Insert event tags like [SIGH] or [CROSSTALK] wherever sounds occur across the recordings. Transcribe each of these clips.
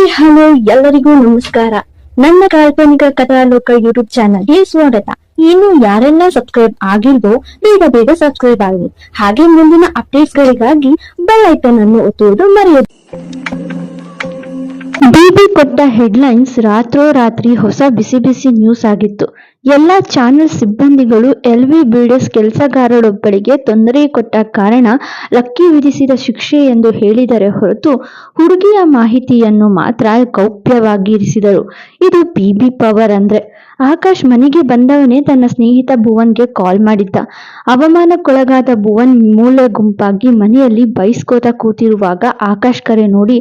Hi, hello, ಎಲ್ಲರಿಗೂ ನಮಸ್ಕಾರ. ನನ್ನ ಕಾಲ್ಪನಿಕ ಕಥಾಲೋಕ ಯೂಟ್ಯೂಬ್ ಚಾನಲ್ಗೆ ಸ್ವಾಗತ. ಇನ್ನು ಯಾರೆಲ್ಲ ಸಬ್ಸ್ಕ್ರೈಬ್ ಆಗಿಲ್ವೋ, ಬೇಗ ಬೇಗ ಸಬ್ಸ್ಕ್ರೈಬ್ ಆಗಿ ಹಾಗೆ ಮುಂದಿನ ಅಪ್ಡೇಟ್ಸ್ ಗಳಿಗಾಗಿ ಬೆಲ್ ಐಕನ್ ಅನ್ನು ಒತ್ತುವುದು ಮರೆಯದು. ಬಿಬಿ ಕೊಟ್ಟ ಹೆಡ್ಲೈನ್ಸ್ ರಾತ್ರೋರಾತ್ರಿ ಹೊಸ ಬಿಸಿ ಬಿಸಿ ನ್ಯೂಸ್ ಆಗಿತ್ತು. ಎಲ್ಲ ಚಾನೆಲ್ ಸಿಬ್ಬಂದಿಗಳು ಎಲ್ ವಿ ಬಿಲ್ಡರ್ಸ್ ಕೆಲಸಗಾರರೊಬ್ಬರಿಗೆ ತೊಂದರೆ ಕೊಟ್ಟ ಕಾರಣ ಲಕ್ಕಿ ವಿಧಿಸಿದ ಶಿಕ್ಷೆ ಎಂದು ಹೇಳಿದರೆ ಹೊರತು ಹುಡುಗಿಯ ಮಾಹಿತಿಯನ್ನು ಮಾತ್ರ ಗೌಪ್ಯವಾಗಿರಿಸಿದರು. ಇದು ಬಿಬಿ ಪವರ್ ಅಂದ್ರೆ. ಆಕಾಶ್ ಮನೆಗೆ ಬಂದವನೇ ತನ್ನ ಸ್ನೇಹಿತ ಭುವನ್ಗೆ ಕಾಲ್ ಮಾಡಿದ್ದ. ಅವಮಾನಕ್ಕೊಳಗಾದ ಭುವನ್ ಮೂಲೆ ಗುಂಪಾಗಿ ಮನೆಯಲ್ಲಿ ಬೈಸ್ಕೋತ ಕೂತಿರುವಾಗ ಆಕಾಶ್ ಕರೆ ನೋಡಿ,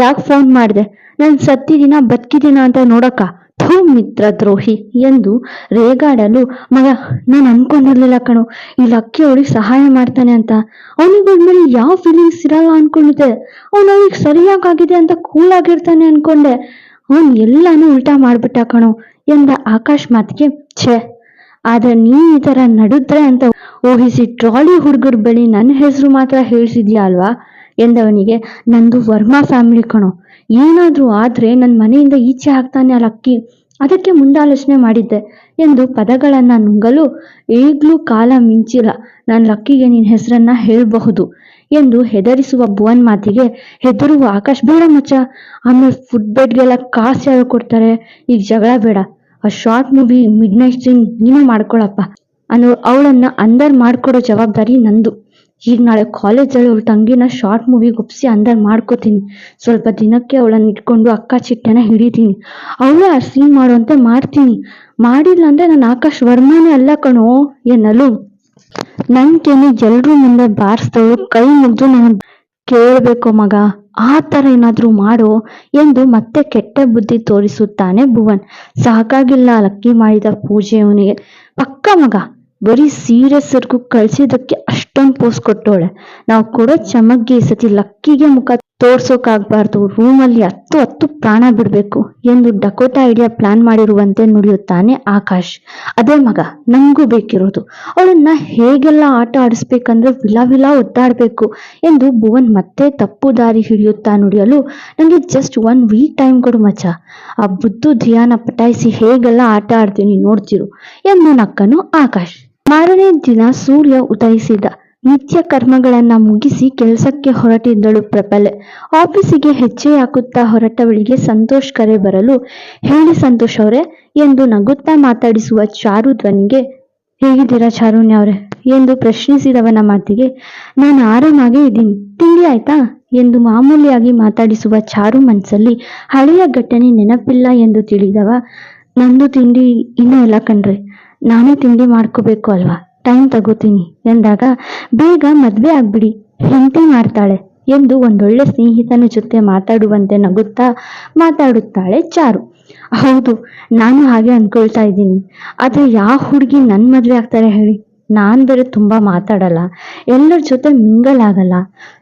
ಯಾಕೆ ಫೋನ್ ಮಾಡಿದೆ? ನಾನು ಸತ್ತಿದಿನ ಬದುಕಿದಿನ ಅಂತ ನೋಡಕ್ಕ. ಥೂ ಮಿತ್ರ ದ್ರೋಹಿ ಎಂದು ರೇಗಾಡಲು ಮಗ ನಾನು ಅನ್ಕೊಂಡಿರ್ಲಿಲ್ಲ ಕಣು. ಈ ಲಕ್ಕಿ ಅವಳಿಗೆ ಸಹಾಯ ಮಾಡ್ತಾನೆ ಅಂತ. ಅವನಿಗೆ ಮೇಲೆ ಯಾವ ಫೀಲಿಂಗ್ಸ್ ಇರಲ್ಲ ಅನ್ಕೊಂಡಿದ್ದೆ ಅವನು ಅವಳಿಗೆ ಸರಿಯಾಗಿದೆ ಅಂತ ಕೂಲ್ ಆಗಿರ್ತಾನೆ ಅನ್ಕೊಂಡೆ. ಅವನು ಎಲ್ಲಾನು ಉಲ್ಟಾ ಮಾಡ್ಬಿಟ್ಟ ಕಣೋ ಎಂದ ಆಕಾಶ್ ಮಾತಿಗೆ, ಛೇ, ಆದ್ರೆ ನೀ ಈ ತರ ನಡುದ್ರೆ ಅಂತ ಊಹಿಸಿ ಟ್ರಾಲಿ ಹುಡುಗರ ಬಳಿ ನನ್ನ ಹೆಸರು ಮಾತ್ರ ಹೇಳ್ಸಿದ್ಯಾ ಅಲ್ವಾ? ಎಂದವನಿಗೆ, ನಂದು ವರ್ಮಾ ಫ್ಯಾಮಿಲಿ ಕಣೋ. ಏನಾದ್ರೂ ಆದ್ರೆ ನನ್ನ ಮನೆಯಿಂದ ಈಚೆ ಹಾಕ್ತಾನೆ ಆ ಲಕ್ಕಿ. ಅದಕ್ಕೆ ಮುಂದಾಲೋಚನೆ ಮಾಡಿದ್ದೆ ಎಂದು ಪದಗಳನ್ನು ನುಂಗಲು ಈಗಲೂ ಕಾಲ ಮಿಂಚಿಲ್ಲ. ನಾನು ಲಕ್ಕಿಗೆ ನಿನ್ನ ಹೆಸರನ್ನ ಹೇಳಬಹುದು ಎಂದು ಹೆದರಿಸುವ ಭುವನ್ ಮಾತಿಗೆ ಹೆದರುವ ಆಕಾಶ್, ಬೇಡ ಮಚ್ಚ, ಆಮೇಲೆ ಫುಡ್ ಬೆಡ್ಗೆಲ್ಲ ಕಾಸು ಯಾರು ಕೊಡ್ತಾರೆ? ಈಗ ಜಗಳ ಬೇಡ. ಆ short movie midnight scene ನೀನೇ ಮಾಡ್ಕೊಳಪ್ಪ. ಅನ್ನೋ ಅವಳನ್ನ ಅಂದರ್ ಮಾಡ್ಕೊಡೋ ಜವಾಬ್ದಾರಿ ನಂದು. ಈಗ ನಾಳೆ ಕಾಲೇಜಲ್ಲಿ ಅವ್ಳ ತಂಗಿನ ಶಾರ್ಟ್ ಮೂವಿಗೆ ಒಪ್ಸಿ ಅಂದರ್ ಮಾಡ್ಕೋತೀನಿ. ಸ್ವಲ್ಪ ದಿನಕ್ಕೆ ಅವಳನ್ನ ಇಟ್ಕೊಂಡು ಅಕ್ಕ ಚಿಟ್ಟೆನ ಹಿಡಿತೀನಿ. ಅವಳು ಆ ಸೀನ್ ಮಾಡುವಂತೆ ಮಾಡ್ತೀನಿ. ಮಾಡಿಲ್ಲ ಅಂದ್ರೆ ನಾನು ಆಕಾಶ್ ವರ್ಮನೇ ಅಲ್ಲ ಕಣೋ ಎನ್ನಲು ನನ್ ಕೆನಿ ಎಲ್ರೂ ಮುಂದೆ ಬಾರಿಸ್ದವಳು, ಕೈ ಮುಗ್ದು ನಾನು ಕೇಳಬೇಕು ಮಗ. ಆ ಥರ ಏನಾದ್ರೂ ಮಾಡೋ ಎಂದು ಮತ್ತೆ ಕೆಟ್ಟ ಬುದ್ಧಿ ತೋರಿಸುತ್ತಾನೆ ಭುವನ್. ಸಾಕಾಗಿಲ್ಲ ಲಕ್ಕಿ ಮಾಡಿದ ಪೂಜೆ ಅವನಿಗೆ. ಪಕ್ಕ ಮಗ, ಬರೀ ಸೀರಿಯಸ್ ಸರ್ಗು ಕಳ್ಸಿದಕ್ಕೆ ಅಷ್ಟೊಂದು ಪೋಸ್ ಕೊಟ್ಟೋಳೆ. ನಾವು ಕೂಡ ಚಮಗ್ಗೆ ಈ ಸತಿ ಲಕ್ಕಿಗೆ ಮುಖ ತೋರ್ಸೋಕಾಗ್ಬಾರ್ದು. ರೂಮಲ್ಲಿ ಹತ್ತು ಹತ್ತು ಪ್ರಾಣ ಬಿಡ್ಬೇಕು ಎಂದು ಡಕೋಟಾ ಐಡಿಯಾ ಪ್ಲಾನ್ ಮಾಡಿರುವಂತೆ ನುಡಿಯುತ್ತಾನೆ ಆಕಾಶ್. ಅದೇ ಮಗ, ನಂಗೂ ಬೇಕಿರೋದು. ಅವಳನ್ನ ಹೇಗೆಲ್ಲ ಆಟ ಆಡಿಸ್ಬೇಕಂದ್ರೆ ವಿಲ ವಿಲ ಒದ್ದಾಡ್ಬೇಕು ಎಂದು ಭುವನ್ ಮತ್ತೆ ತಪ್ಪು ದಾರಿ ಹಿಡಿಯುತ್ತಾ ನುಡಿಯಲು ನನಗೆ ಜಸ್ಟ್ ಒನ್ ವೀಕ್ ಟೈಮ್ ಕೊಡು ಮಚ ಆ ಬುದ್ಧು ಧ್ಯಾನ ಪಟಾಯಿಸಿ ಹೇಗೆಲ್ಲ ಆಟ ಆಡ್ತೀನಿ ನೋಡ್ತಿರು ಎಂದು ನಕ್ಕನು ಆಕಾಶ್. ಮಾರನೇ ದಿನ ಸೂರ್ಯ ಉದಯಿಸಿದ. ನಿತ್ಯ ಕರ್ಮಗಳನ್ನ ಮುಗಿಸಿ ಕೆಲಸಕ್ಕೆ ಹೊರಟಿದ್ದಳು ಪ್ರಬಲೆ. ಆಫೀಸಿಗೆ ಹೆಜ್ಜೆ ಹಾಕುತ್ತಾ ಹೊರಟವಳಿಗೆ ಸಂತೋಷ್ ಕರೆ ಬರಲು, ಹೇಳಿ ಸಂತೋಷ್ ಅವರೇ, ಎಂದು ನಗುತ್ತಾ ಮಾತಾಡಿಸುವ ಚಾರು ಧ್ವನಿಗೆ, ಹೇಗಿದ್ದೀರಾ ಚಾರುಣ್ಯ ಅವರೇ? ಎಂದು ಪ್ರಶ್ನಿಸಿದವನ ಮಾತಿಗೆ, ನಾನು ಆರಾಮಾಗೇ ಇದ್ದೀನಿ. ತಿಂಡಿ ಆಯ್ತಾ? ಎಂದು ಮಾಮೂಲಿಯಾಗಿ ಮಾತಾಡಿಸುವ ಚಾರು ಮನಸ್ಸಲ್ಲಿ ಹಳೆಯ ಘಟನೆ ನೆನಪಿಲ್ಲ ಎಂದು ತಿಳಿದವ. ನಂದು ತಿಂಡಿ ಇನ್ನೂ ಇಲ್ಲ ಕಣ್ರಿ. ನಾನೇ ತಿಂಡಿ ಮಾಡ್ಕೋಬೇಕು ಅಲ್ವಾ? ಟೈಮ್ ತಗೋತೀನಿ ಎಂದಾಗ, ಬೇಗ ಮದ್ವೆ ಆಗ್ಬಿಡಿ, ಹೆಂಡತಿ ಮಾಡ್ತಾಳೆ ಎಂದು ಒಂದೊಳ್ಳೆ ಸ್ನೇಹಿತನ ಜೊತೆ ಮಾತಾಡುವಂತೆ ನಗುತ್ತಾ ಮಾತಾಡುತ್ತಾಳೆ ಚಾರು. ಹೌದು, ನಾನು ಹಾಗೆ ಅನ್ಕೊಳ್ತಾ ಇದ್ದೀನಿ. ಆದ್ರೆ ಯಾವ ಹುಡುಗಿ ನನ್ ಮದ್ವೆ ಆಗ್ತಾರೆ ಹೇಳಿ? ನಾನ್ ಬೇರೆ ತುಂಬಾ ಮಾತಾಡಲ್ಲ. ಎಲ್ಲರ ಜೊತೆ ಮಿಂಗಲ್ ಆಗಲ್ಲ.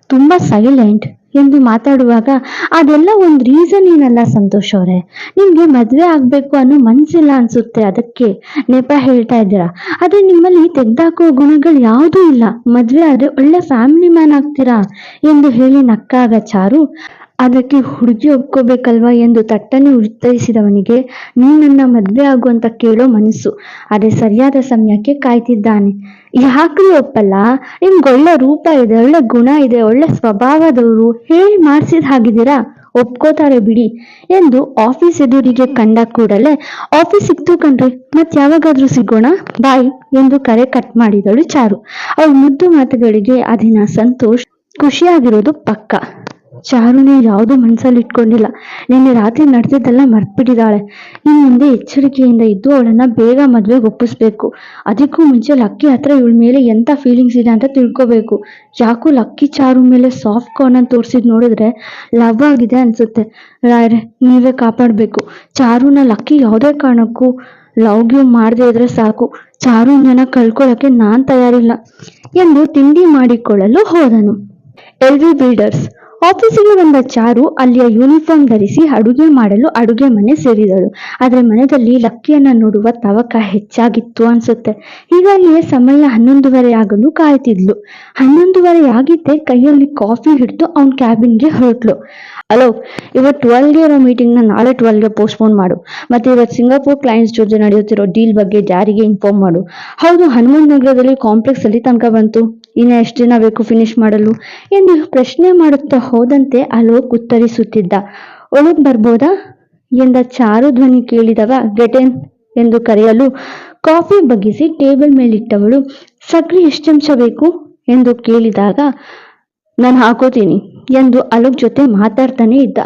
ತುಂಬಾ ಸೈಲೆಂಟ್ ಎಂದು ಮಾತಾಡುವಾಗ ಅದೆಲ್ಲ ಒಂದು ರೀಸನ್ ಏನಲ್ಲ ಸಂತೋಷ್ ಅವರೇ? ನಿಮ್ಗೆ ಮದ್ವೆ ಆಗ್ಬೇಕು ಅನ್ನೋ ಮನ್ಸಿಲ್ಲ ಅನ್ಸುತ್ತೆ. ಅದಕ್ಕೆ ನೆಪ ಹೇಳ್ತಾ ಇದ್ದೀರಾ? ಆದ್ರೆ ನಿಮ್ಮಲ್ಲಿ ತೆಗ್ದಾಕೋ ಗುಣಗಳು ಯಾವುದೂ ಇಲ್ಲ. ಮದ್ವೆ ಆದ್ರೆ ಒಳ್ಳೆ ಫ್ಯಾಮಿಲಿ ಮ್ಯಾನ್ ಆಗ್ತೀರಾ? ಎಂದು ಹೇಳಿ ನಕ್ಕಾಗ ಚಾರು. ಅದಕ್ಕೆ ಹುಡುಗಿ ಒಪ್ಕೋಬೇಕಲ್ವಾ ಎಂದು ತಟ್ಟನೆ ಉತ್ತರಿಸಿದವನಿಗೆ ನೀನನ್ನ ಮದ್ವೆ ಆಗು ಅಂತ ಕೇಳೋ ಮನಸ್ಸು. ಅದೇ ಸರಿಯಾದ ಸಮಯಕ್ಕೆ ಕಾಯ್ತಿದ್ದಾನೆ. ಯಾಕ್ರಿ ಒಪ್ಪಲ್ಲ? ನಿಮ್ಗೆ ಒಳ್ಳೆ ರೂಪ ಇದೆ, ಒಳ್ಳೆ ಗುಣ ಇದೆ, ಒಳ್ಳೆ ಸ್ವಭಾವದವರು. ಹೇಳಿ ಮಾಡಿಸಿದ ಹಾಗಿದ್ದೀರಾ? ಒಪ್ಕೋತಾರೆ ಬಿಡಿ ಎಂದು ಆಫೀಸ್ ಎದುರಿಗೆ ಕಂಡ ಕೂಡಲೇ, ಆಫೀಸ್ ಸಿಕ್ತು ಕಣ್ರಿ ಮತ್ ಯಾವಾಗಾದ್ರೂ ಸಿಗೋಣ, ಬಾಯ್ ಎಂದು ಕರೆ ಕಟ್ ಮಾಡಿದಳು ಚಾರು. ಅವಳ ಮುದ್ದು ಮಾತುಗಳಿಗೆ ಅದಿನ ದಿನ ಸಂತೋಷ್, ಖುಷಿಯಾಗಿರೋದು ಪಕ್ಕ. ಚಾರುನೇ ಯಾವುದೂ ಮನಸ್ಸಲ್ಲಿ ಇಟ್ಕೊಂಡಿಲ್ಲ. ನಿನ್ನೆ ರಾತ್ರಿ ನಡೆದಿದ್ದೆಲ್ಲ ಮರ್ತ್ಬಿಟ್ಟಿದ್ದಾಳೆ. ನೀನು ಮುಂದೆ ಎಚ್ಚರಿಕೆಯಿಂದ ಇದ್ದು ಅವಳನ್ನ ಬೇಗ ಮದ್ವೆಗೆ ಒಪ್ಪಿಸ್ಬೇಕು. ಅದಕ್ಕೂ ಮುಂಚೆ ಲಕ್ಕಿ ಹತ್ರ ಇವಳ ಮೇಲೆ ಎಂತ ಫೀಲಿಂಗ್ಸ್ ಇದೆ ಅಂತ ತಿಳ್ಕೋಬೇಕು. ಯಾಕೋ ಲಕ್ಕಿ ಚಾರು ಮೇಲೆ ಸಾಫ್ಟ್ ಕಾರ್ನರ್ ತೋರಿಸಿದ್ ನೋಡಿದ್ರೆ ಲವ್ ಆಗಿದೆ ಅನ್ಸುತ್ತೆ. ರಾಯ್ರೆ, ನೀವೇ ಕಾಪಾಡ್ಬೇಕು. ಚಾರುನ ಲಕ್ಕಿ ಯಾವುದೇ ಕಾರಣಕ್ಕೂ ಲವ್ ಗಿವ್ ಮಾಡದೇ ಇದ್ರೆ ಸಾಕು. ಚಾರುನ ಕಳ್ಕೊಳ್ಳೋಕೆ ನಾನ್ ತಯಾರಿಲ್ಲ ಎಂದು ತಿಂಡಿ ಮಾಡಿಕೊಳ್ಳಲು ಹೋದನು. ಎಲ್ ವಿ ಬಿಲ್ಡರ್ಸ್ ಆಫೀಸಿಗೆ ಬಂದ ಚಾರು ಅಲ್ಲಿಯ ಯೂನಿಫಾರ್ಮ್ ಧರಿಸಿ ಅಡುಗೆ ಮಾಡಲು ಅಡುಗೆ ಮನೆ ಸೇರಿದಳು. ಆದರೆ ಮನೆಯಲ್ಲಿ ಲಕ್ಕಿಯನ್ನ ನೋಡುವ ತವಕ ಹೆಚ್ಚಾಗಿತ್ತು ಅನ್ಸುತ್ತೆ. ಹೀಗಾಗಿಯೇ ಸಮಯ ಹನ್ನೊಂದುವರೆ ಆಗಲು ಕಾಯ್ತಿದ್ಲು. ಹನ್ನೊಂದುವರೆ ಆಗಿದ್ದೆ ಕೈಯಲ್ಲಿ ಕಾಫಿ ಹಿಡಿದು ಅವನ ಕ್ಯಾಬಿನ್ಗೆ ಹೊರಟ್ಲು. ಅಲೋ ಇವತ್ತು ಟ್ವೆಲ್ಗೆ ಇರೋ ಮೀಟಿಂಗ್ನ ನಾಳೆ ಟ್ವೆಲ್ಗೆ ಪೋಸ್ಟ್ಪೋನ್ ಮಾಡು. ಮತ್ತೆ ಇವತ್ತು ಸಿಂಗಾಪುರ್ ಕ್ಲೈಂಟ್ಸ್ ಜೊತೆ ನಡೆಯುತ್ತಿರೋ ಡೀಲ್ ಬಗ್ಗೆ ಜಾರಿಗೆ ಇನ್ಫಾರ್ಮ್ ಮಾಡು. ಹೌದು, ಹನುಮಂತ ನಗರದಲ್ಲಿ ಕಾಂಪ್ಲೆಕ್ಸ್ ಅಲ್ಲಿ ತನಕ ಬಂತು. ಇನ್ನು ಎಷ್ಟು ದಿನ ಬೇಕು ಫಿನಿಶ್ ಮಾಡಲು ಎಂದು ಪ್ರಶ್ನೆ ಮಾಡುತ್ತಾ ಹೋದಂತೆ ಅಲೋಕ್ ಉತ್ತರಿಸುತ್ತಿದ್ದ. ಒಳಗ್ ಬರ್ಬೋದಾ? ಎಂದ ಚಾರು ಧ್ವನಿ ಕೇಳಿದವ ಗೆಟೆನ್ ಎಂದು ಕರೆಯಲು ಕಾಫಿ ಬಗ್ಗಿಸಿ ಟೇಬಲ್ ಮೇಲಿಟ್ಟವಳು, ಸಕ್ರೆ, ಎಷ್ಟು ಬೇಕು? ಎಂದು ಕೇಳಿದಾಗ, ನಾನು ಹಾಕೋತೀನಿ ಎಂದು ಅಲೋಕ್ ಜೊತೆ ಮಾತಾಡ್ತಾನೆ ಇದ್ದ.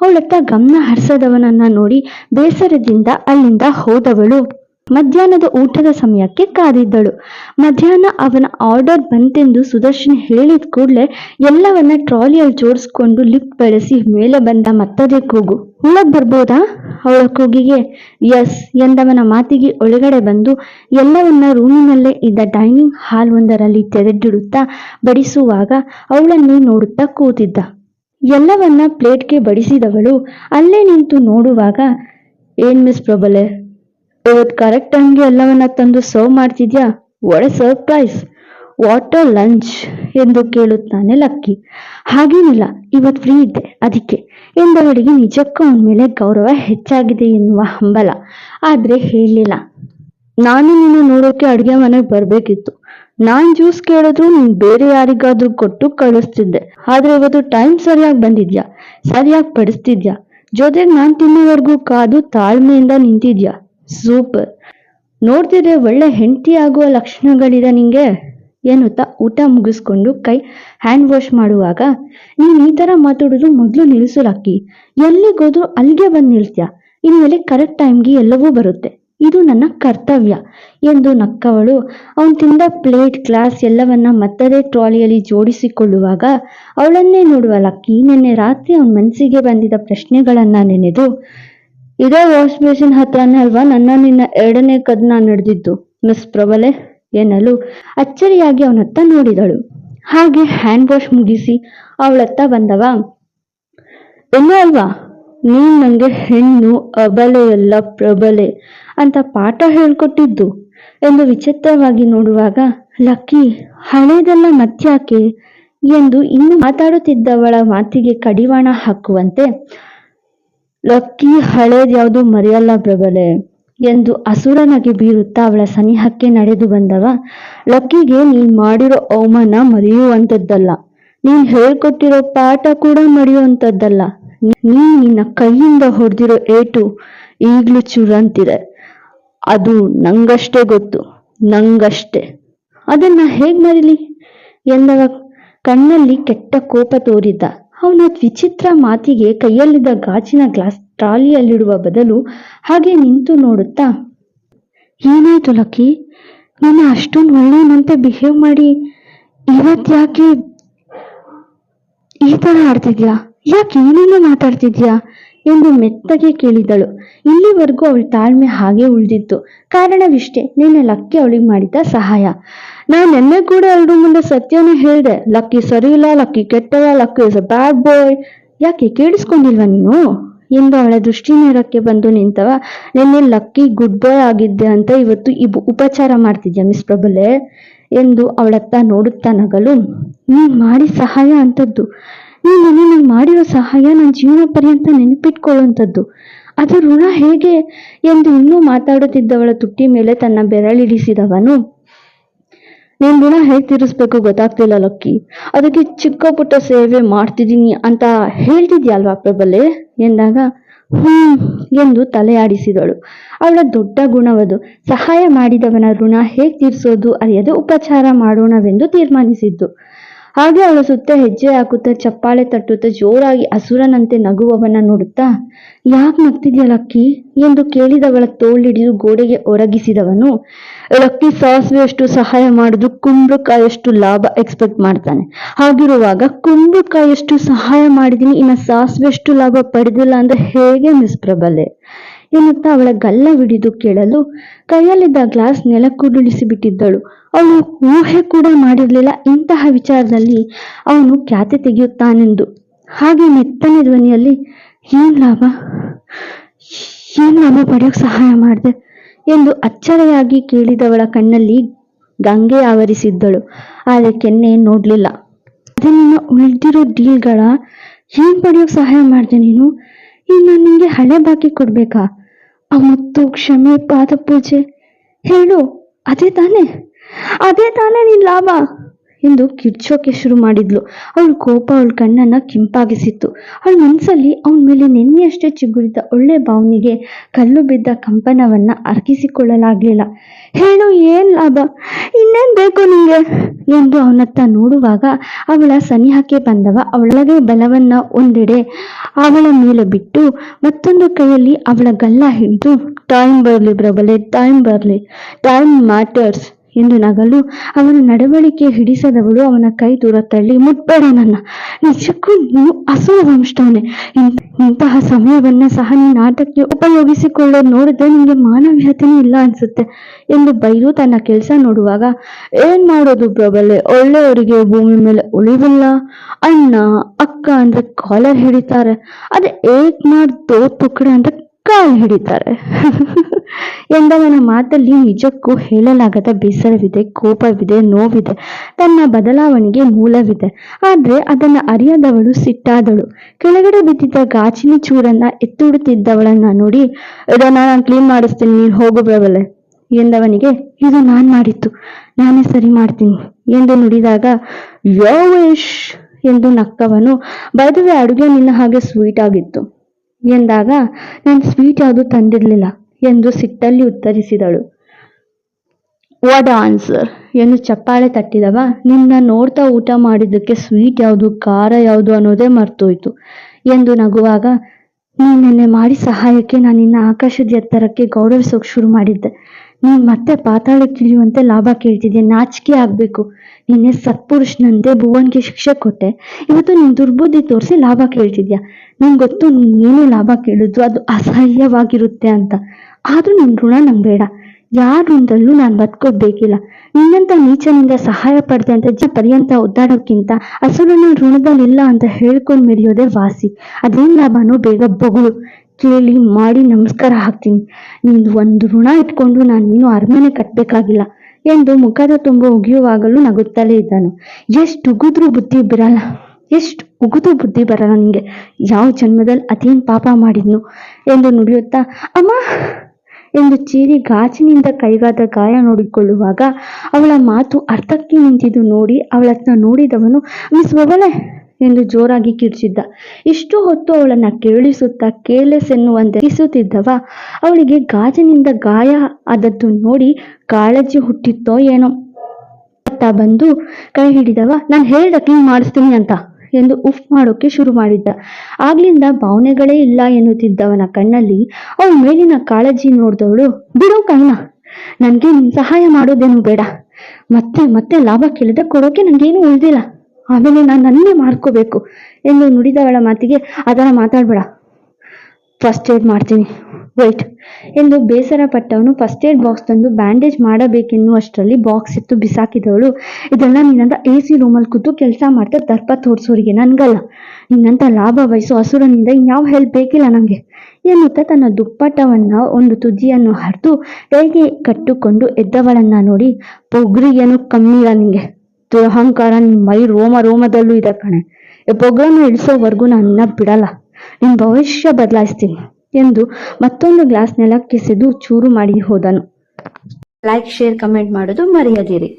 ಅವಳತ್ತ ಗಮನ ಹರಿಸದವನನ್ನ ನೋಡಿ ಬೇಸರದಿಂದ ಅಲ್ಲಿಂದ ಹೋದವಳು. ಮಧ್ಯಾಹ್ನದ ಊಟದ ಸಮಯಕ್ಕೆ ಕಾದಿದ್ದಳು. ಮಧ್ಯಾಹ್ನ ಅವನ ಆರ್ಡರ್ ಬಂತೆಂದು ಸುದರ್ಶನ್ ಹೇಳಿದ ಕೂಡಲೇ ಎಲ್ಲವನ್ನ ಟ್ರಾಲಿಯಲ್ಲಿ ಜೋಡಿಸ್ಕೊಂಡು ಲಿಫ್ಟ್ ಬಳಸಿ ಮೇಲೆ ಬಂದ ಮತ್ತದೇ ಕೂಗು. ಒಳಗ್ ಬರ್ಬೋದಾ? ಅವಳ ಕೂಗಿಗೆ. ಎಸ್ ಎಂದವನ ಮಾತಿಗೆ ಒಳಗಡೆ ಬಂದು ಎಲ್ಲವನ್ನ ರೂಮಿನಲ್ಲೇ ಇದ್ದ ಡೈನಿಂಗ್ ಹಾಲ್ ಒಂದರಲ್ಲಿ ತೆರೆದಿಡುತ್ತಾ ಬಡಿಸುವಾಗ ಅವಳನ್ನೇ ನೋಡುತ್ತಾ ಕೂತಿದ್ದ. ಎಲ್ಲವನ್ನ ಪ್ಲೇಟ್ಗೆ ಬಡಿಸಿದವಳು ಅಲ್ಲೇ ನಿಂತು ನೋಡುವಾಗ, ಏನ್ ಮಿಸ್ ಪ್ರಬಲೆ? ಇವತ್ತು ಕರೆಕ್ಟ್ ಟೈಮ್ಗೆ ಎಲ್ಲವನ್ನ ತಂದು ಸರ್ವ್ ಮಾಡ್ತಿದ್ಯಾ? ಒಳ್ಳೆ ಸರ್ಪ್ರೈಸ್ ವಾಟರ್ ಲಂಚ್ ಎಂದು ಕೇಳುತ್ತಾನೆ ಲಕ್ಕಿ. ಹಾಗೇನಿಲ್ಲ ಇವತ್ತು ಫ್ರೀ ಇದ್ದೆ, ಅದಕ್ಕೆ. ಎಂದವರಿಗೆ ನಿಜಕ್ಕೂ ಅವನ ಮೇಲೆ ಗೌರವ ಹೆಚ್ಚಾಗಿದೆ ಎನ್ನುವ ಹಂಬಲ. ಆದ್ರೆ ಹೇಳಲಿಲ್ಲ ನಾನು ನಿನ್ನ ನೋಡೋಕೆ ಅಡುಗೆ ಮನೆಗೆ ಬರಬೇಕಿತ್ತು. ನಾನ್ ಜ್ಯೂಸ್ ಕೇಳಿದ್ರು ನೀನ್ ಬೇರೆ ಯಾರಿಗಾದ್ರೂ ಕೊಟ್ಟು ಕಳಿಸ್ತಿದ್ದೆ. ಆದ್ರೆ ಇವತ್ತು ಟೈಮ್ ಸರಿಯಾಗಿ ಬಂದಿದ್ಯಾ? ಸರಿಯಾಗಿ ಪಡಿಸ್ತಿದ್ಯಾ? ಜೊತೆಗೆ ನಾನ್ ತಿನ್ನೋವರೆಗೂ ಕಾದು ತಾಳ್ಮೆಯಿಂದ ನಿಂತಿದ್ಯಾ? ಸೂಪರ್ ನೋಡ್ತಿದ್ರೆ ಒಳ್ಳೆ ಹೆಂಡತಿ ಆಗುವ ಲಕ್ಷಣಗಳಿದೆ ನಿಂಗೆ? ಎನ್ನುತ್ತಾ ಊಟ ಮುಗಿಸ್ಕೊಂಡು ಕೈ ಹ್ಯಾಂಡ್ ವಾಶ್ ಮಾಡುವಾಗ, ನೀನ್ ಈ ತರ ಮಾತಾಡೋದು ಮೊದಲು ನಿಲ್ಲಿಸು ಎಲ್ಲಿಗೋದ್ರು ಎಲ್ಲಿಗೋದ್ರೂ ಅಲ್ಲಿಗೆ ಬಂದು ನಿಲ್ತ್ಯಾ. ಇನ್ಮೇಲೆ ಕರೆಕ್ಟ್ ಟೈಮ್ಗೆ ಎಲ್ಲವೂ ಬರುತ್ತೆ. ಇದು ನನ್ನ ಕರ್ತವ್ಯ ಎಂದು ನಕ್ಕವಳು. ಅವನು ತಿಂದ ಪ್ಲೇಟ್ ಗ್ಲಾಸ್ ಎಲ್ಲವನ್ನ ಮತ್ತದೇ ಟ್ರಾಲಿಯಲ್ಲಿ ಜೋಡಿಸಿಕೊಳ್ಳುವಾಗ, ಅವಳನ್ನೇ ನೋಡುವ ಲಕ್ಕಿ ನಿನ್ನೆ ರಾತ್ರಿ ಅವನ ಮನಸ್ಸಿಗೆ ಬಂದಿದ್ದ ಪ್ರಶ್ನೆಗಳನ್ನ ನೆನೆದು ಇದೇ ವಾಶ್ ಬೇಸಿನ್ ಹತ್ರನೇ ಅಲ್ವಾ? ನನ್ನ ನಿನ್ನ ಎರಡನೇ ಕದ್ನ ನಡೆದಿದ್ದು. ಮಿಸ್ ಪ್ರಬಲೆ ಎನ್ನಲು ಅಚ್ಚರಿಯಾಗಿ ಅವನತ್ತ ನೋಡಿದಳು. ಹಾಗೆ ಹ್ಯಾಂಡ್ ವಾಶ್ ಮುಗಿಸಿ ಅವಳತ್ತ ಬಂದವ. ಏನೋ ಅಲ್ವಾ? ನೀನ್ ನಂಗೆ ಹೆಣ್ಣು ಅಬಲೆಯಲ್ಲ ಪ್ರಬಲೆ ಅಂತ ಪಾಠ ಹೇಳ್ಕೊಟ್ಟಿದ್ದು ಎಂದು ವಿಚಿತ್ರವಾಗಿ ನೋಡುವಾಗ, ಲಕ್ಕಿ, ಹಳೇದೆಲ್ಲ ಮತ್ಯಾಕೆ ಎಂದು ಇನ್ನು ಮಾತಾಡುತ್ತಿದ್ದವಳ ಮಾತಿಗೆ ಕಡಿವಾಣ ಹಾಕುವಂತೆ ಲಕ್ಕಿ ಹಳೇದ್ ಯಾವುದು ಮರೆಯಲ್ಲ ಪ್ರಬಲೆ ಎಂದು ಅಸುರನಾಗಿ ಬೀರುತ್ತಾ ಅವಳ ಸನಿಹಕ್ಕೆ ನಡೆದು ಬಂದವ, ಲಕ್ಕಿಗೆ ನೀನ್ ಮಾಡಿರೋ ಅವಮಾನ ಮರೆಯುವಂಥದ್ದಲ್ಲ, ನೀನ್ ಹೇಳ್ಕೊಟ್ಟಿರೋ ಪಾಠ ಕೂಡ ಮರೆಯುವಂಥದ್ದಲ್ಲ, ನೀ ನಿನ್ನ ಕೈಯಿಂದ ಹೊಡೆದಿರೋ ಏಟು ಈಗ್ಲೂ ಚುರಂತಿದೆ, ಅದು ನಂಗಷ್ಟೇ ಗೊತ್ತು, ನಂಗಷ್ಟೇ. ಅದನ್ನ ಹೇಗ್ ಮರಿಲಿ? ಎಂದವ ಕಣ್ಣಲ್ಲಿ ಕೆಟ್ಟ ಕೋಪ ತೋರಿದ್ದ ಅವನ ವಿಚಿತ್ರ ಮಾತಿಗೆ ಕೈಯಲ್ಲಿದ್ದ ಗಾಜಿನ ಗ್ಲಾಸ್ ಟ್ರಾಲಿಯಲ್ಲಿಡುವ ಬದಲು ಹಾಗೆ ನಿಂತು ನೋಡುತ್ತಾ, ಏನಾಯ್ತು ಲಕ್ಕಿ? ನನ್ನ ಅಷ್ಟೊಂದು ಒಳ್ಳೆಯನಂತೆ ಬಿಹೇವ್ ಮಾಡಿ ಇವತ್ ಯಾಕೆ ಈ ಥರ ಆಡ್ತಿದ್ಯಾ? ಯಾಕೆ ಏನೇನೋ ಮಾತಾಡ್ತಿದ್ಯಾ? ಎಂದು ಮೆತ್ತಗೆ ಕೇಳಿದಳು. ಇಲ್ಲಿವರೆಗೂ ಅವಳ ತಾಳ್ಮೆ ಹಾಗೆ ಉಳಿದಿತ್ತು. ಕಾರಣವಿಷ್ಟೇ, ನಿನ್ನೆ ಲಕ್ಕಿ ಅವಳಿಗೆ ಮಾಡಿದ್ದ ಸಹಾಯ. ನಾನು ನಿನ್ನೆ ಕೂಡ ಎಲ್ರ ಮುಂದೆ ಸತ್ಯನೇ ಹೇಳಿದೆ, ಲಕ್ಕಿ ಸರಿ ಇಲ್ಲ, lucky ಕೆಟ್ಟವ lucky is a bad boy ಯಾಕೆ ಕೇಳಿಸ್ಕೊಂಡಿಲ್ವಾ ನೀನು? ಎಂದು ಅವಳ ದೃಷ್ಟಿ ನೇರಕ್ಕೆ ಬಂದು ನಿಂತವ, ನಿನ್ನೆ ಲಕ್ಕಿ ಗುಡ್ ಬಾಯ್ ಆಗಿದ್ದೆ ಅಂತ ಇವತ್ತು ಇಬ್ ಉಪಚಾರ ಮಾಡ್ತಿದ್ಯಾ ಮಿಸ್ ಪ್ರಬಲೆ ಎಂದು ಅವಳತ್ತ ನೋಡುತ್ತಾ ನಗಲು. ನೀನ್ ಮಾಡಿ ಸಹಾಯ ಅಂತದ್ದು. ನೀನ್ ನನಗೆ ನಂಗೆ ಮಾಡಿರೋ ಸಹಾಯ ನನ್ನ ಜೀವನ ಪರ್ಯಂತ ನೆನಪಿಟ್ಕೊಳ್ಳುವಂಥದ್ದು. ಅದು ಋಣ ಹೇಗೆ? ಎಂದು ಇನ್ನೂ ಮಾತಾಡುತ್ತಿದ್ದವಳ ತುಟ್ಟಿ ಮೇಲೆ ತನ್ನ ಬೆರಳಿಡಿಸಿದವನು. ನೀನ್ ಋಣ ಹೇಗ್ ತೀರಿಸ್ಬೇಕು ಗೊತ್ತಾಗ್ತಿಲ್ಲ, ಲಕ್ಕಿ. ಅದಕ್ಕೆ ಚಿಕ್ಕ ಪುಟ್ಟ ಸೇವೆ ಮಾಡ್ತಿದ್ದೀನಿ ಅಂತ ಹೇಳ್ತಿದ್ಯಲ್ವಾ ಪ್ರಬಲೆ? ಎಂದಾಗ, ಹ್ಮ್ ಎಂದು ತಲೆ ಆಡಿಸಿದಳು. ಅವಳ ದೊಡ್ಡ ಗುಣವದು, ಸಹಾಯ ಮಾಡಿದವನ ಋಣ ಹೇಗ್ ತೀರಿಸೋದು, ಅರಿಯದೆ ಉಪಚಾರ ಮಾಡೋಣವೆಂದು ತೀರ್ಮಾನಿಸಿದ್ದು. ಹಾಗೆ ಅವಳ ಸುತ್ತ ಹೆಜ್ಜೆ ಹಾಕುತ್ತಾ ಚಪ್ಪಾಳೆ ತಟ್ಟುತ್ತಾ ಜೋರಾಗಿ ಅಸುರನಂತೆ ನಗುವವನ ನೋಡುತ್ತಾ, ಯಾಕೆ ನಗ್ತಿದ್ಯಾ ಲಕ್ಕಿ? ಎಂದು ಕೇಳಿದವಳ ತೋಳಿಡಿದು ಗೋಡೆಗೆ ಒರಗಿಸಿದವನು, ಲಕ್ಕಿ ಸಾಸಿವೆಯಷ್ಟು ಸಹಾಯ ಮಾಡುದು ಕುಂಬಳಕಾಯಷ್ಟು ಲಾಭ ಎಕ್ಸ್ಪೆಕ್ಟ್ ಮಾಡ್ತಾನೆ. ಹಾಗಿರುವಾಗ ಕುಂಬಳಕಾಯಷ್ಟು ಸಹಾಯ ಮಾಡಿದೀನಿ ಇನ್ನ ಸಾಸಿವೆಷ್ಟು ಲಾಭ ಪಡೆದಿಲ್ಲ ಅಂದ್ರೆ ಹೇಗೆ ಮಿಸ್ ಪ್ರಬಲೆ ಎನ್ನುತ್ತಾ ಅವಳ ಗಲ್ಲವಿಡಿದು ಕೇಳಲು ಕೈಯಲ್ಲಿದ್ದ ಗ್ಲಾಸ್ ನೆಲಕ್ಕುರುಳಿಸಿ ಬಿಟ್ಟಿದ್ದಳು ಅವಳು ಊಹೆ ಕೂಡ ಮಾಡಿರಲಿಲ್ಲ. ಇಂತಹ ವಿಚಾರದಲ್ಲಿ ಅವನು ಖ್ಯಾತೆ ತೆಗೆಯುತ್ತಾನೆಂದು. ಹಾಗೆ ನೆತ್ತನೆ ಧ್ವನಿಯಲ್ಲಿ, ಏನ್ ಲಾಭ ಏನ್ ಲಾಭ ಪಡೆಯೋಕೆ ಸಹಾಯ ಮಾಡಿದೆ? ಎಂದು ಅಚ್ಚರಿಯಾಗಿ ಕೇಳಿದವಳ ಕಣ್ಣಲ್ಲಿ ಗಂಗೆ ಆವರಿಸಿದ್ದಳು. ಆದರೆ ಕೆನ್ನೆ ನೋಡ್ಲಿಲ್ಲ. ಅದೇ ನಿನ್ನ ಉಳಿದಿರೋ ಡೀಲ್ಗಳ ಏನ್ ಪಡೆಯೋಕೆ ಸಹಾಯ ಮಾಡಿದೆ ನೀನು? ಈಗ ನಾನು ಹಳೆ ಬಾಕಿ ಕೊಡ್ಬೇಕಾ? ಆ ಮುತ್ತು ಕ್ಷಮೆ ಪಾದ ಪೂಜೆ ಹೇಳು ಅದೇ ತಾನೇ ಅದೇ ತಾನೇ ನಿನ್ ಲಾಭ ಎಂದು ಕಿರ್ಚೋಕೆ ಶುರು ಮಾಡಿದ್ಲು. ಅವಳ ಕೋಪ, ಅವಳ ಕಣ್ಣನ್ನು ಕೆಂಪಾಗಿಸಿತ್ತು. ಅವಳ ಮನಸ್ಸಲ್ಲಿ ಅವನ ಮೇಲೆ ನೆನ್ನೆಯಷ್ಟೇ ಚಿಗುರಿದ ಒಳ್ಳೆ ಭಾವನೆಗೆ ಕಲ್ಲು ಬಿದ್ದ ಕಂಪನವನ್ನು ಅರ್ಗಿಸಿಕೊಳ್ಳಲಾಗಲಿಲ್ಲ ಹೇಳು, ಏನ್ ಲಾಭ? ಇನ್ನೇನು ಬೇಕು ನಿಂಗೆ? ಎಂದು ಅವನತ್ತ ನೋಡುವಾಗ ಅವಳ ಸನಿಹಕ್ಕೆ ಬಂದವ ಅವಳಗೆ ಬಲವನ್ನ ಒಂದೆಡೆ ಅವಳ ಮೇಲೆ ಬಿಟ್ಟು ಮತ್ತೊಂದು ಕೈಯಲ್ಲಿ ಅವಳ ಗಲ್ಲ ಹಿಡಿದು ಟೈಮ್ ಬರಲಿ, ಪ್ರಬಲೆ ಟೈಮ್ ಬರಲಿ ಟೈಮ್ ಮ್ಯಾಟರ್ಸ್ ಎಂದು ನಗಲು. ಅವನ ನಡವಳಿಕೆ ಹಿಡಿಸದವಳು ಅವನ ಕೈ ದೂರ ತಳ್ಳಿ, ಮುಟ್ಬೇಡ ನನ್ನ ನಿಜಕ್ಕೂ ನೀನು ಅಸುರ ವಂಶದವನೇ ಇಂತಹ ಸಮಯವನ್ನ ಸಹ ನೀನು ನಾಟಕಕ್ಕೆ ಉಪಯೋಗಿಸಿಕೊಳ್ಳೋ ನೋಡಿದ್ರೆ ನಿಮಗೆ ಮಾನವೀಯತೆನೇ ಇಲ್ಲ ಅನ್ಸುತ್ತೆ ಎಂದು ಬೈದು ತನ್ನ ಕೆಲಸ ನೋಡುವಾಗ. ಏನ್ ಮಾಡೋದು ಪ್ರಬಲೆ ಒಳ್ಳೆಯವರಿಗೆ ಭೂಮಿ ಮೇಲೆ ಉಳಿವಿಲ್ಲ? ಅಣ್ಣ, ಅಕ್ಕ ಅಂದ್ರೆ ಕಾಲರ್ ಹಿಡಿತಾರೆ. ಅದೇ ಏಕ್ ಮಾಡ್ ದೋ ತುಕಡೆ ಅಂದ್ರೆ ಕಾಲ್ ಹಿಡಿತಾರೆ. [LAUGHS] ಎಂದವನ ಮಾತಲ್ಲಿ ನಿಜಕ್ಕೂ ಹೇಳಲಾಗದ ಬೇಸರವಿದೆ, ಕೋಪವಿದೆ, ನೋವಿದೆ. ತನ್ನ ಬದಲಾವಣೆಗೆ ಮೂಲವಿದೆ. ಆದ್ರೆ ಅದನ್ನ ಅರಿಯದವಳು ಸಿಟ್ಟಾದಳು. ಕೆಳಗಡೆ ಬಿದ್ದಿದ್ದ ಗಾಜಿನ ಚೂರನ್ನ ಎತ್ತಿಡುತ್ತಿದ್ದವಳನ್ನ ನೋಡಿ ಇದನ್ನ ನಾನು ಕ್ಲೀನ್ ಮಾಡಿಸ್ತೀನಿ, ನೀನು ಹೋಗು ಎಂದವನಿಗೆ, ಇದು ನಾನ್ ಮಾಡಿತ್ತು ನಾನೇ ಸರಿ ಮಾಡ್ತೀನಿ. ಎಂದು ನುಡಿದಾಗ ಯೋವೇಶ್ ಎಂದು ನಕ್ಕವನು, ಬೈದವೇ, ಅಡುಗೆ ನಿನ್ನ ಹಾಗೆ ಸ್ವೀಟ್ ಆಗಿತ್ತು. ಎಂದಾಗ, ನಾನು ಸ್ವೀಟ್ ಯಾವುದು ತಂದಿರಲಿಲ್ಲ. ಎಂದು ಸಿಟ್ಟಲ್ಲಿ ಉತ್ತರಿಸಿದಳು. ವಾಟ್ ಆನ್ಸರ್ ಎಂದು ಚಪ್ಪಾಳೆ ತಟ್ಟಿದವ. ನಿನ್ನ ನೋಡ್ತಾ ಊಟ ಮಾಡಿದ್ದಕ್ಕೆ ಸ್ವೀಟ್ ಯಾವುದು, ಖಾರ ಯಾವುದು ಅನ್ನೋದೇ ಮರ್ತೋಯ್ತು ಎಂದು ನಗುವಾಗ, ನೀನ್ ನಿನ್ನೆ ಮಾಡಿ ಸಹಾಯಕ್ಕೆ ನಾನು ನಿನ್ನ ಆಕಾಶದ ಎತ್ತರಕ್ಕೆ ಗೌರವಿಸೋಕೆ ಶುರು ಮಾಡಿದ್ದೆ. ನೀನ್ ಮತ್ತೆ ಪಾತಾಳಕ್ಕೆ ತಿಳಿಯುವಂತೆ ಲಾಭ ಕೇಳ್ತಿದ್ಯಾ? ನಾಚಿಕೆ ಆಗ್ಬೇಕು. ನಿನ್ನೆ ಸತ್ಪುರುಷನಂತೆ ಭುವನ್ಗೆ ಶಿಕ್ಷೆ ಕೊಟ್ಟೆ. ಇವತ್ತು ನೀನ್ ದುರ್ಬುದ್ಧಿ ತೋರಿಸಿ ಲಾಭ ಕೇಳ್ತಿದ್ಯಾ? ನಿನ್ ಗೊತ್ತು ನೀನು ಲಾಭ ಕೇಳಿದ್ರು ಅದು ಅಸಹ್ಯವಾಗಿರುತ್ತೆ ಅಂತ. ಆದ್ರೂ ನಿನ್ ಋಣ ನಂಗೆ ಬೇಡ. ಯಾರ ಋಣದಲ್ಲೂ ನಾನು ಬದುಕೋಬೇಕಿಲ್ಲ. ನಿನ್ನಂಥ ನೀಚನಿಂದ ಸಹಾಯ ಪಡೆದೆ ಅಂತ ಜ ಪರ್ಯಂತ ಒದ್ದಾಡೋಕ್ಕಿಂತ ಅಸುರನ ಋಣದಲ್ಲಿಲ್ಲ ಅಂತ ಹೇಳ್ಕೊಂಡ್ ಮೆರೆಯೋದೇ ವಾಸಿ. ಅದೇನ್ ಲಾಭನೋ ಬೇಗ ಬೊಗಳು. ಕೇಳಿ ಮಾಡಿ ನಮಸ್ಕಾರ ಹಾಕ್ತೀನಿ. ನಿಂದು ಒಂದು ಋಣ ಇಟ್ಕೊಂಡು ನಾನೇನು ಅರಮನೆ ಕಟ್ಟಬೇಕಾಗಿಲ್ಲ ಎಂದು ಮುಖದ ತುಂಬ ಉಗಿಯುವಾಗಲೂ ನಗುತ್ತಲೇ ಇದ್ದನು. ಎಷ್ಟು ಉಗಿದ್ರೂ ಬುದ್ಧಿ ಬಿರಲ್ಲ. ಎಷ್ಟು ಉಗಿದು ಬುದ್ಧಿ ಬರಲ್ಲ ನನಗೆ ಯಾವ ಜನ್ಮದಲ್ಲಿ ಅದೇನ್ ಪಾಪ ಮಾಡಿದ್ನು ಎಂದು ನುಡಿಯುತ್ತಾ, ಅಮ್ಮ ಎಂದು ಚೀರಿ ಗಾಜಿನಿಂದ ಕೈಗಾದ ಗಾಯ ನೋಡಿಕೊಳ್ಳುವಾಗ ಅವಳ ಮಾತು ಅರ್ಥಕ್ಕೆ ನಿಂತಿದ್ದು ನೋಡಿ ಅವಳತ್ತ ನೋಡಿದವನು, ಮಿಸ್ ಒಬಲೆ ಎಂದು ಜೋರಾಗಿ ಕಿರ್ಚಿದ್ದ. ಇಷ್ಟು ಹೊತ್ತು ಅವಳನ್ನ ಕೇಳಿಸುತ್ತಾ ಕೇರ್ಲೆಸ್ ಎನ್ನುವಂತೆ ಕಿಸುತ್ತಿದ್ದವ, ಅವಳಿಗೆ ಗಾಜಿನಿಂದ ಗಾಯ ಆದದ್ದು ನೋಡಿ ಕಾಳಜಿ ಹುಟ್ಟಿತ್ತೋ ಏನೋ ಬಂದು ಕೈ ಹಿಡಿದವ, ನಾನು ಹೇಳ್ದ ಕ್ಲೀನ್ ಮಾಡಿಸ್ತೀನಿ ಅಂತ. ಎಂದು ಉಫ್ ಮಾಡೋಕೆ ಶುರು ಮಾಡಿದ್ದ. ಆಗ್ಲಿಂದ ಭಾವನೆಗಳೇ ಇಲ್ಲ ಎನ್ನುತ್ತಿದ್ದವನ ಕಣ್ಣಲ್ಲಿ ಅವಳ ಮೇಲಿನ ಕಾಳಜಿ ನೋಡಿದವಳು, ಬಿಡು ಕಣ್ಣ, ನನ್ಗೆ ನಿನ್ ಸಹಾಯ ಮಾಡೋದೇನು ಬೇಡ. ಮತ್ತೆ ಮತ್ತೆ ಲಾಭ ಕೇಳಿದ್ರೆ ಕೊಡೋಕೆ ನನ್ಗೇನು ಉಳಿದಿಲ್ಲ. ಆಮೇಲೆ ನಾನು ನನ್ನೇ ಮಾಡ್ಕೋಬೇಕು. ಎಂದು ನುಡಿದವಳ ಮಾತಿಗೆ ಅದನ್ನ ಮಾತಾಡ್ಬೇಡ. ಫಸ್ಟ್ ಏಡ್ ಮಾಡ್ತೀನಿ. ವೈಟ್ ಎಂದು ಬೇಸರ ಪಟ್ಟವನು ಫಸ್ಟ್ ಏಡ್ ಬಾಕ್ಸ್ ತಂದು ಬ್ಯಾಂಡೇಜ್ ಮಾಡಬೇಕೆನ್ನುವಷ್ಟರಲ್ಲಿ ಬಾಕ್ಸ್ ಎತ್ತು ಬಿಸಾಕಿದವಳು, ಇದೆಲ್ಲ ನಿನ್ನಂತ ಎ ಸಿ ರೂಮಲ್ಲಿ ಕೂತು ಕೆಲಸ ಮಾಡ್ತಾ ದರ್ಪ ತೋರಿಸೋರಿಗೆ ನನಗಲ್ಲ. ನಿನ್ನಂತ ಲಾಭ ವಹಿಸೋ ಹಸುರನಿಂದ ಇನ್ಯಾವ ಹೆಲ್ಪ್ ಬೇಕಿಲ್ಲ ನನಗೆ ಎನ್ನುತ್ತಾ ತನ್ನ ದುಪ್ಪಟ್ಟವನ್ನ ಒಂದು ತುದಿಯನ್ನು ಹರಿದು ಕೈಗೆ ಕಟ್ಟುಕೊಂಡು ಎದ್ದವಳನ್ನು ನೋಡಿ, ಪೊಗ್ರಿಗೇನು ಕಮ್ಮಿ ಇಲ್ಲ ನಿಂಗೆ. ದುರಹಂಕಾರ ನಿಮ್ಮ ಮೈ ರೋಮ ರೋಮದಲ್ಲೂ ಇದೆ ಕಣೆ. ಪೊಗ್ರನ್ನು ಇಳಿಸೋವರೆಗೂ ನಾನು ನಿನ್ನ ಬಿಡಲ್ಲ. ನಿನ್ ಭವಿಷ್ಯ ಬದಲಾಯಿಸ್ತೀನಿ. ಎಂದು ಮತ್ತೊಂದು ಗ್ಲಾಸ್ ನೆಲಕ್ಕೆಸೆದು ಚೂರು ಮಾಡಿ ಹೋದನು. ಲೈಕ್ ಶೇರ್ ಕಮೆಂಟ್ ಮಾಡೋದು ಮರೆಯದಿರಿ.